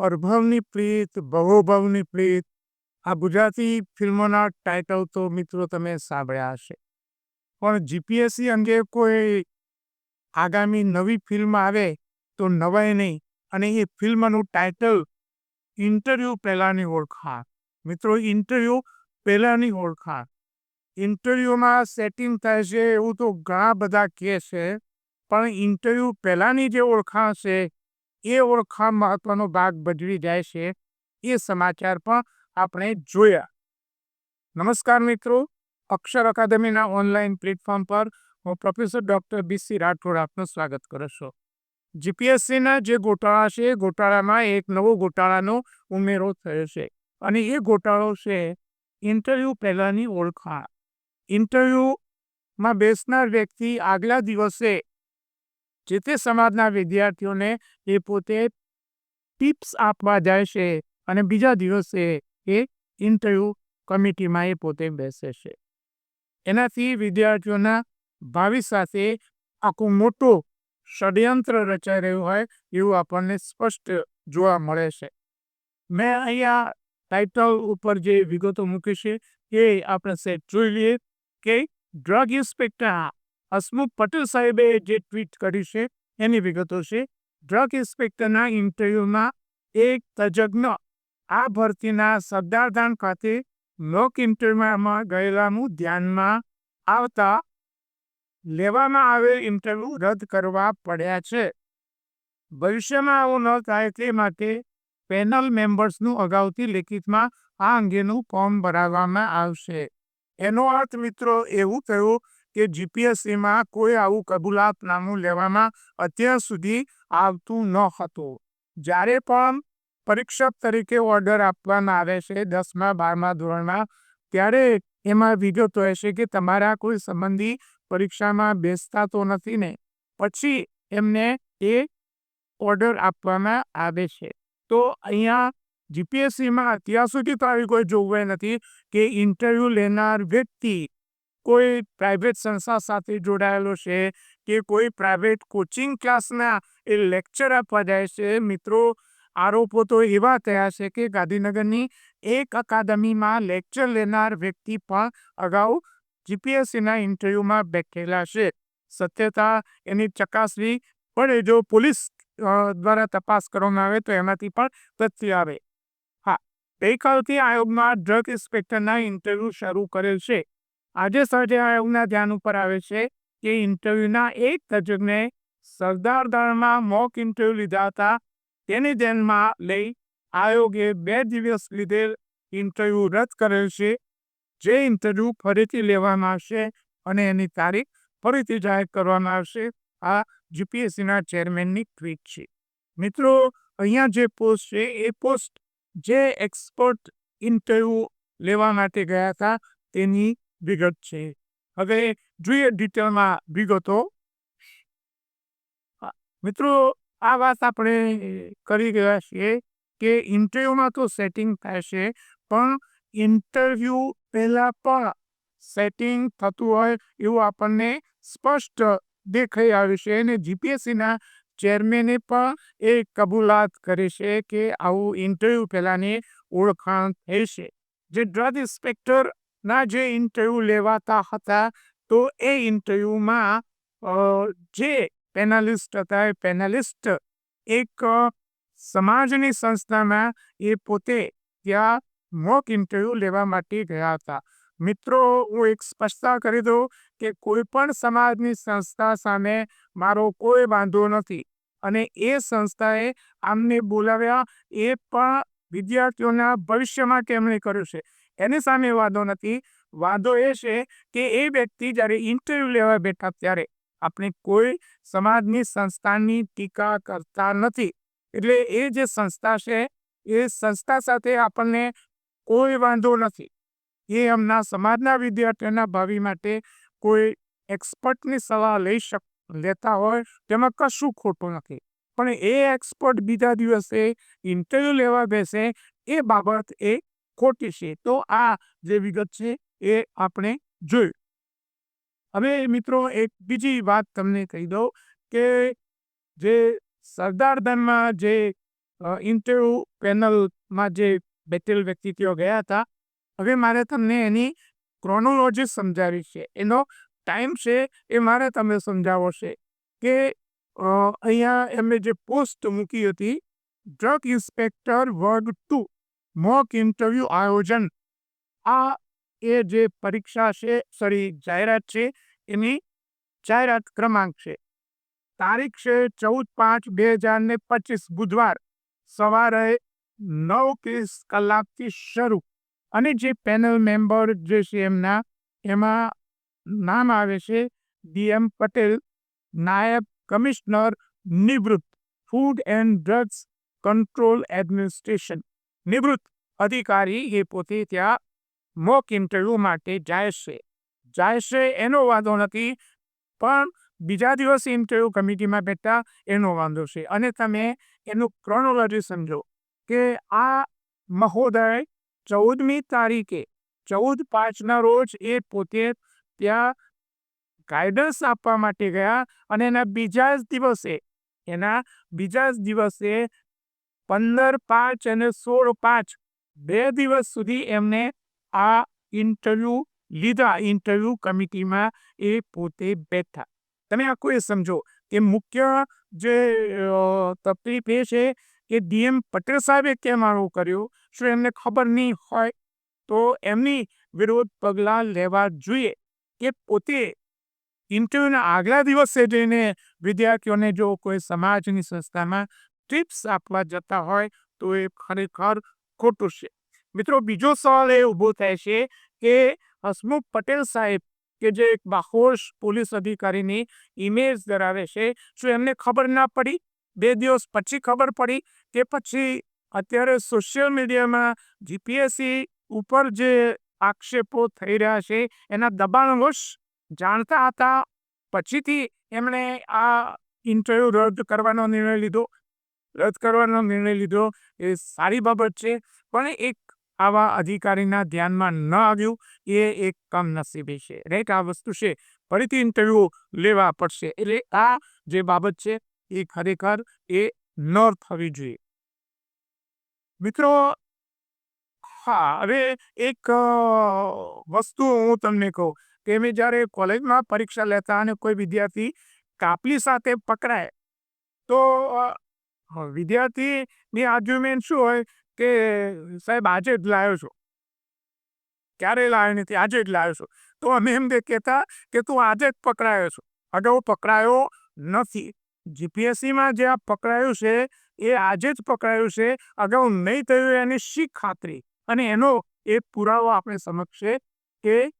પરભવની પ્રીત ભવોભવની પ્રીત આ ગુજરાતી ફિલ્મોના ટાઇટલ તો મિત્રો તમે સાંભળ્યા હશે પણ જીપીએસસી અંગે કોઈ આગામી નવી ફિલ્મ આવે તો નવાય નહીં અને એ ફિલ્મનું ટાઇટલ ઇન્ટરવ્યૂ પહેલાંની ઓળખાણ મિત્રો ઇન્ટરવ્યૂ પહેલાંની ઓળખાણ ઇન્ટરવ્યૂમાં સેટિંગ થાય છે એવું તો ઘણા બધા કહે છે પણ ઇન્ટરવ્યૂ પહેલાંની જે ઓળખાણ છે એ ઓળખાણ મહત્વનો ભાગ ભજવી જાય છે, એ સમાચાર પણ આપણે જોયા. નમસ્કાર મિત્રો, અક્ષર અકાદમીના ઓનલાઈન પ્લેટફોર્મ પર હું પ્રોફેસર ડોક્ટર બીસી રાઠોડ આપનું સ્વાગત કરું છું. જીપીએસસીના જે ગોટાળા છે, એ ગોટાળામાં એક નવો ગોટાળાનો ઉમેરો થયો છે અને એ ગોટાળો છે, ઇન્ટરવ્યૂ પહેલાંની ઓળખાણ. ઇન્ટરવ્યૂમાં બેસનાર વ્યક્તિ આગલા દિવસે જે તે સમાજના વિદ્યાર્થીઓને એ પોતે ટિપ્સ આપવા જાય છે અને બીજા દિવસે એ ઇન્ટરવ્યૂ કમિટીમાં એ પોતે બેસે છે. એનાથી વિદ્યાર્થીઓના ભાવિ સાથે આખું મોટું ષડયંત્ર રચાઈ રહ્યું હોય એવું આપણને સ્પષ્ટ જોવા મળે છે. મેં અહીંયા ટાઇટલ ઉપર જે વિગતો મૂકી છે એ આપણે સેટ જોઈ લઈએ કે ડ્રગ ઇન્સ્પેક્ટર હસમુખ પટેલ સાહેબે જે ટ્વીટ કરી છે, એની વિગતો છે. ડ્રગ ઇન્સ્પેક્ટરના ઇન્ટરવ્યુમાં એક તજજ્ઞ આ ભરતીના સરદારધામ ખાતે લોક ઇન્ટરવ્યુમાં ગયેલાનું ધ્યાનમાં આવતા લેવામાં આવેલ ઇન્ટરવ્યુ રદ કરવા પડ્યા છે. ભવિષ્યમાં આવું ન થાય તે માટે પેનલ મેમ્બર્સનું અગાઉથી લેખિતમાં આ અંગેનું ફોર્મ ભરાવવામાં આવશે. એનો અર્થ, મિત્રો, એવું થયું કે જીપીએસસીમાં કોઈ આવું કબૂલાતનામું લેવામાં અત્યાર સુધી આવતું ન હતું. જ્યારે પણ પરીક્ષક તરીકે ઓર્ડર આપવામાં આવે છે દસમા, બારમા ધોરણમાં, ત્યારે એમાં વિગતો હશે કે તમારા કોઈ સંબંધી પરીક્ષામાં બેસતા તો નથી ને, પછી એમને એ ઓર્ડર આપવામાં આવે છે. તો અહીંયા જીપીએસસીમાં અત્યાર સુધી તો આવી કોઈ જોગવાઈ નથી કે ઇન્ટરવ્યૂ લેનાર વ્યક્તિ કોઈ પ્રાઇવેટ સંસ્થા સાથે જોડાયેલો છે કે કોઈ પ્રાઇવેટ કોચિંગ ક્લાસના એ લેક્ચર આપવા જાય છે? મિત્રો, આરોપો તો એવા થયા છે કે ગાંધીનગરની એક અકાદમીમાં લેક્ચર લેનાર વ્યક્તિ પણ અગાઉ જીપીએસસીના ઇન્ટરવ્યૂમાં બેઠેલા છે. સત્યતા એની ચકાસણી પડે જો પોલીસ દ્વારા તપાસ કરવામાં આવે તો એમાંથી પણ તથ્ય આવે. હા, ગઈકાલથી આયોગમાં ડ્રગ ઇન્સ્પેક્ટરના ઇન્ટરવ્યૂ શરૂ કરેલ છે. આજે સાંજે આયોગના ધ્યાન ઉપર આવે છે કે ઇન્ટરવ્યૂના એક તજજ્ઞે સરદારદારમાં મોક ઇન્ટરવ્યૂ લીધા હતા. તેને ધ્યાનમાં લઈ આયોગે બે દિવસ લીધેલ ઇન્ટરવ્યૂ રદ કરેલ છે. જે ઇન્ટરવ્યૂ ફરીથી લેવામાં આવશે અને એની તારીખ ફરીથી જાહેર કરવામાં આવશે. આ જીપીએસસીના ચેરમેનની ટ્વીટ છે. મિત્રો, અહીંયા જે પોસ્ટ છે, એ પોસ્ટ જે એક્સપર્ટ ઇન્ટરવ્યૂ લેવા માટે ગયા હતા, તેની વિગત છે. હવે જોઈએ ડિટેલમાં વિગતો. મિત્રો, આ વાત આપણે કરી ગયા છીએ કે ઇન્ટરવ્યુમાં તો સેટિંગ છે, પણ ઇન્ટરવ્યુ પહેલાં પણ સેટિંગ થતું હોય એવું આપણને સ્પષ્ટ દેખાઈ આવ્યું છે અને જીપીએસસીના ચેરમેને પણ એ કબૂલાત કરી છે કે આવું ઇન્ટરવ્યુ પહેલાંની ઓળખાણ થઈ છે. જે ડ્રગ ઇન્સ્પેક્ટરના જે ઇન્ટરવ્યૂ લેવાતા હતા, તો એ ઇન્ટરવ્યુમાં જે પેનાલિસ્ટ હતા, એ પેનાલિસ્ટ એક સમાજની સંસ્થામાં એ પોતે ત્યાં મોક ઇન્ટરવ્યૂ લેવા માટે ગયા હતા. મિત્રો, હું એક સ્પષ્ટતા કરી દઉં કે કોઈ પણ સમાજની સંસ્થા સામે મારો કોઈ વાંધો નથી. અને એ સંસ્થાએ આમને બોલાવ્યા, એ પણ વિદ્યાર્થીઓના ભવિષ્ય માટે એમણે કર્યું છે? એની સામે વાંધો નથી. વાંધો એ છે કે એ વ્યક્તિ જ્યારે ઇન્ટરવ્યૂ લેવા બેઠા ત્યારે આપણે કોઈ સમાજની સંસ્થાની ટીકા કરતા નથી. એટલે એ જે સંસ્થા છે, એ સંસ્થા સાથે આપણને કોઈ વાંધો નથી. એ એમના સમાજના વિદ્યાર્થીઓના ભાવિ માટે કોઈ એક્સપર્ટની સલાહ લઈ શક, લેતા હોય તેમાં કશું ખોટું નથી. પણ એ એક્સપર્ટ બીજા દિવસે ઇન્ટરવ્યૂ લેવા બેસે, એ બાબત એ ખોટી છે, તો આ જે વિગત છે એ આપણે જોયું. હવે મિત્રો એક બીજી વાત તમને કહી દઉં કે જે સરદારધામમાં જે ઇન્ટરવ્યૂ પેનલમાં જે બેઠેલ વ્યક્તિત્વ ગયા હતા, હવે મારે તમને એની ક્રોનોલોજી સમજાવી છે. એનો ટાઈમ છે એ મારે તમે સમજાવો છે કે અહીંયા એમણે જે પોસ્ટ મૂકી હતી ડ્રગ ઇન્સ્પેક્ટર વર્ગ ટુ મોક ઇન્ટરવ્યૂ આયોજન. આ એ જે પરીક્ષા છે સોરી જાહેરાત છે, એની જાહેરાત ક્રમાંક છે. તારીખ છે ચૌદ પાંચ બે હજાર ને પચીસ, બુધવાર. સવારે નવ ત્રીસ કલાકથી શરૂ. અને જે પેનલ મેમ્બર જે છે એમના, એમાં નામ આવે છે ડીએમ પટેલ, નાયબ કમિશનર નિવૃત્ત food and drugs control administration નિવૃત્ત અધિકારી એ પોતે ત્યાં મોક ઇન્ટરવ્યૂ માટે જાય છે. જાય છે એનો વાંધો નથી, પણ બીજા દિવસે ઇન્ટરવ્યૂ કમિટીમાં બેઠા એનો વાંધો છે. અને તમે એનું ક્રોનોલોજી સમજો કે આ મહોદય ચૌદમી તારીખે, ચૌદ પાંચના રોજ એ પોતે ત્યાં ગાઈડન્સ આપવા માટે ગયા અને એના બીજા જ દિવસે, એના બીજા જ દિવસે પંદર પાંચ અને સોળ પાંચ. બે દિવસ સુધી એમને આ ઇન્ટરવ્યૂ લીધા. ઇન્ટરવ્યૂ કમિટીમાં એ પોતે બેઠા. તમે આખું એ સમજો કે મુખ્ય જે તકલીફ એ છે કે ડીએમ પટેલ સાહેબે કેમ આવું કર્યું? શું એમને ખબર નહીં હોય? તો એમની વિરોધ પગલાં લેવા જોઈએ કે પોતે ઇન્ટરવ્યૂના આગલા દિવસે જઈને વિદ્યાર્થીઓને જો કોઈ સમાજની સંસ્થામાં ટિપ્સ આપવા જતા હોય તો એ ખરેખર ખોટું છે. મિત્રો, બીજો સવાલ એ ઊભો થાય છે કે હસમુખ પટેલ સાહેબ કે જે એક બાહોશ પોલીસ અધિકારીની ઇમેજ ધરાવે છે, શું એમને ખબર ના પડી? બે દિવસ પછી ખબર પડી કે પછી અત્યારે સોશિયલ મીડિયામાં જીપીએસસી ઉપર જે આક્ષેપો થઈ રહ્યા છે, એના દબાણવશ જાણતા હતા. પછીથી એમણે આ ઇન્ટરવ્યૂ રદ કરવાનો નિર્ણય લીધો. રદ કરવાનો નિર્ણય લીધો. એ સારી બાબત છે. પણ એક આવા અધિકારીના ધ્યાનમાં ન આવ્યું, એ એક કમનસીબી છે. રાઈટ આ વસ્તુ છે. ફરીથી ઇન્ટરવ્યૂ લેવા પડશે. એટલે આ જે બાબત છે, એ ખરેખર એ ન થવી જોઈએ. મિત્રો, હા, હવે એક વસ્તુ હું તમને કહું કે અમે જ્યારે કોલેજમાં પરીક્ષા લેતા અને કોઈ વિદ્યાર્થી કાપલી સાથે પકડાય, તો વિદ્યાર્થીની આર્ગ્યુમેન્ટ શું હોય કે સાહેબ આજે જ લાવ્યો છો. ક્યારે લાવ્યો નથી? આજે જ લાવ્યો છો. તો અમે એમ કહેતા કે તું આજે જ પકડાયો છો. અગાઉ પકડાયો નથી. જીપીએસસીમાં જે આ પકડાયું છે, એ આજે જ પકડાયું છે. અગાઉ નહીં થયું એની શી ખાતરી? અને એનો એ પુરાવો આપણે સમક્ષ કે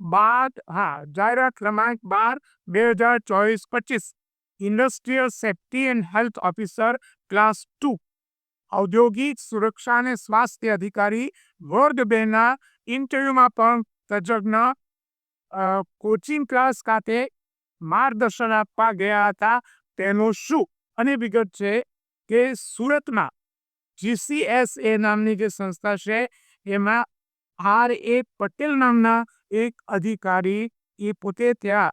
બાર, હા, જાહેરાત ક્રમાંક બાર, બે હજાર ચોવીસ પચીસ. Industrial safety and health officer class two ઔદ્યોગિક સુરક્ષા અને સ્વાસ્થ્ય અધિકારી વર્ગ બેના ઇન્ટરવ્યુમાં પણ તજજ્ઞ કોચિંગ ક્લાસ ખાતે માર્ગદર્શન આપવા ગયા હતા. તેનું શું અને વિગત છે કે સુરતમાં જીસીએસ એ નામની જે સંસ્થા છે, એમાં આર એ પટેલ નામના એક અધિકારી એ પોતે ત્યાં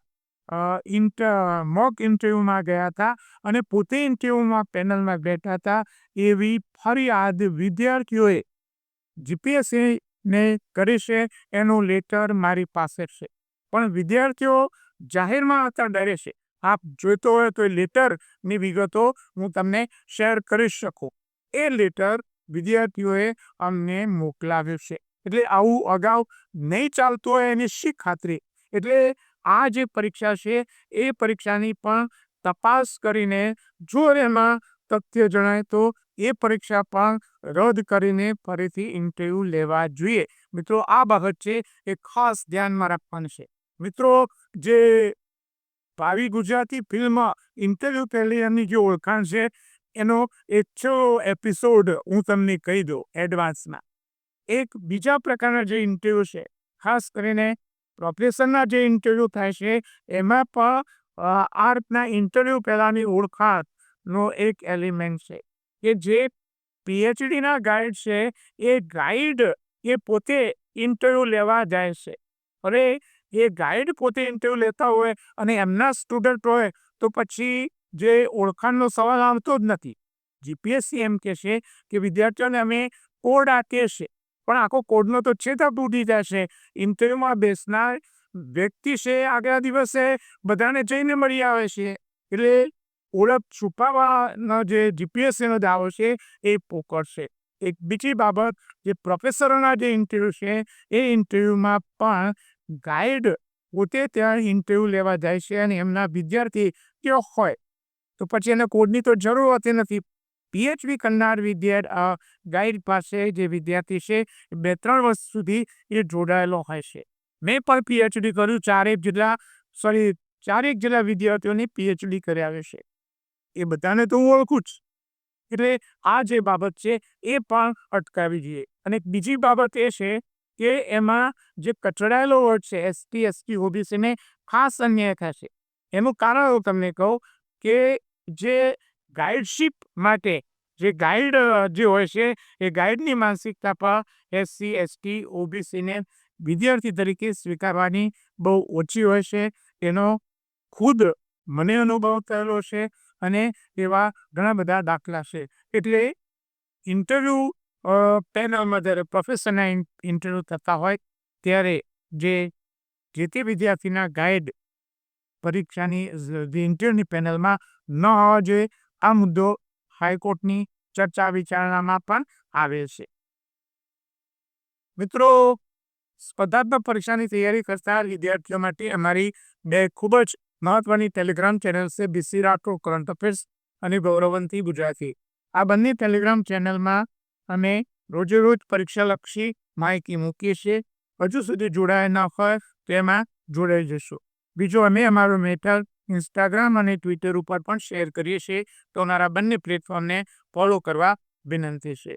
ઇન્ટર, મોક ઇન્ટરવ્યૂમાં ગયા હતા અને પોતે ઇન્ટરવ્યૂમાં પેનલમાં બેઠા હતા એવી ફરિયાદ વિદ્યાર્થીઓએ જીપીએસસીને કરી છે એનું લેટર મારી પાસે છે. પણ વિદ્યાર્થીઓ જાહેરમાં હતા, ડરે છે. આપ જોઈતો હોય તો એ લેટરની વિગતો હું તમને શેર કરી શકું. એ લેટર વિદ્યાર્થીઓએ અમને મોકલાવ્યું છે. એટલે આવું અગાઉ નહીં ચાલતું હોય એની શી ખાતરી? એટલે આ જે પરીક્ષા છે, એ પરીક્ષાની પણ તપાસ કરીને જો એમાં તથ્ય જણાય, તો એ પરીક્ષા પણ રદ કરીને ફરીથી ઇન્ટરવ્યૂ લેવા જોઈએ. મિત્રો, આ બાબત છે, એ ખાસ ધ્યાનમાં રાખવાની છે. મિત્રો, જે ભાવિ ગુજરાતી ફિલ્મ ઇન્ટરવ્યૂ પહેલી જે ઓળખાણ છે, એનો એક છ એપિસોડ હું તમને કહી દઉં એડવાન્સમાં એક બીજા પ્રકારના જે ઇન્ટરવ્યૂ છે, ખાસ કરીને પ્રોફેશનના જે ઇન્ટરવ્યૂ થાય છે, એમાં પણ આ રીતના ઇન્ટરવ્યૂ પહેલાંની ઓળખાણનો એક એલિમેન્ટ છે કે જે પીએચડીના ગાઈડ છે, એ ગાઈડ એ પોતે ઇન્ટરવ્યૂ લેવા જાય છે. અરે, એ ગાઈડ પોતે ઇન્ટરવ્યૂ લેતા હોય અને એમના સ્ટુડન્ટ હોય, તો પછી જે ઓળખાણનો સવાલ આવતો જ નથી. જીપીએસસી એમ કહેશે કે વિદ્યાર્થીઓને અમે કોડ આપીએ છીએ. પણ આખો કોડનો તો છેતર તૂટી જશે. ઇન્ટરવ્યુમાં બેસનાર વ્યક્તિ છે, આગલા દિવસે બધાને જઈને મળી આવે છે. એટલે ઓળખ છુપાવવાનો જે જીપીએસસીનો દાવો છે, એ પોકળશે એક બીજી બાબત, જે પ્રોફેસરોના જે ઇન્ટરવ્યૂ છે, એ ઇન્ટરવ્યૂમાં પણ ગાઈડ પોતે ત્યાં ઇન્ટરવ્યૂ લેવા જાય છે અને એમના વિદ્યાર્થી કેવો હોય. તો પછી એને કોડની તો જરૂર હોતી નથી. પીએચડી કરનાર વિદ્યાર્થી ગાઈડ પાસે જે વિદ્યાર્થી છે બે ત્રણ વર્ષ સુધી એ જોડાયેલો હોય છે. મેં પણ પીએચડી કર્યું, ચારેક જેટલા, સોરી, ચારેક જેટલા વિદ્યાર્થીઓને પીએચડી કરાવે છે. એ બધાને તો હું ઓળખું જ. એટલે આ જે બાબત છે, એ પણ અટકાવી જોઈએ. અને બીજી બાબત એ છે કે એમાં જે કચડાયેલો વર્ગ છે એસટી એસટી ઓબીસીને ખાસ અન્યાય થશે એનું કારણ હું તમને કહું કે જે ગાઈડશીપ માટે. જે ગાઈડ જે હોય છે, એ ગાઈડની માનસિકતા પર એસસી એસટી ઓબીસીને વિદ્યાર્થી તરીકે સ્વીકારવાની બહુ ઓછી હોય છે. એનો ખુદ મને અનુભવ થયેલો છે અને એવા ઘણા બધા દાખલા છે. એટલે ઇન્ટરવ્યૂ પેનલમાં જ્યારે પ્રોફેસરના ઇન્ટરવ્યૂ થતા હોય, ત્યારે જે જે તે વિદ્યાર્થીના ગાઈડ પરીક્ષાની ઇન્ટરવ્યૂની પેનલમાં ન હોવા જોઈએ. આ મુદ્દો હાઈકોર્ટની ચર્ચા વિચારણામાં પણ આવે છે. મિત્રો, સ્પર્ધાત્મક પરીક્ષાની તૈયારી કરતા વિદ્યાર્થીઓ માટે અમારી બે ખૂબ જ મહત્વની ટેલિગ્રામ ચેનલ છે, બીસી રાઠોડ, કરંટ અફેર્સ અને ગૌરવંતી ગુજરાતી. આ બંને ટેલિગ્રામ ચેનલમાં અમે રોજે રોજ પરીક્ષાલક્ષી માહિતી મૂકીએ છીએ. હજુ સુધી જોડાયા ન હોય તો એમાં જોડાઈ જશો. બીજો અમે, અમારો મેટર ઇન્સ્ટાગ્રામ અને ટ્વિટર ઉપર પણ શેર કરીએ છીએ, તો અમારા બંને પ્લેટફોર્મને ફોલો કરવા વિનંતી છે.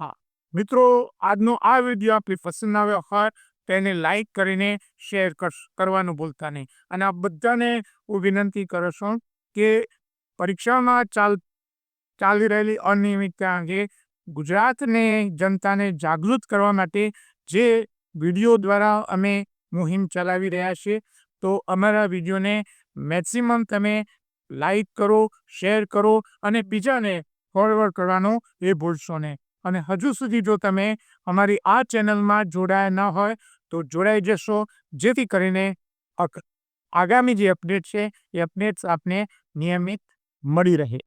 હા, મિત્રો, આજનો આ વીડિયો આપણી પસંદ આવ્યો હોય તેને લાઈક કરીને શેર કરવાનું ભૂલતા નહીં. અને આ બધાને હું વિનંતી કરું છું કે પરીક્ષામાં ચાલ, ચાલી રહેલી અનિયમિતતા અંગે ગુજરાતને જનતાને જાગૃત કરવા માટે જે વીડિયો દ્વારા અમે મુહિમ ચલાવી રહ્યા છીએ, તો અમારા વિડીયોને મેક્સિમમ તમે લાઈક કરો શેર કરો અને બીજાને ફોરવર્ડ કરવાનો એ ભૂલશો નહીં અને હજુ સુધી જો તમે અમારી આ ચેનલમાં જોડાયા ન હોય, તો જોડાઈ જશો, જેથી કરીને આગામી જે અપડેટ છે, એ અપડેટ્સ આપને નિયમિત મળી રહે.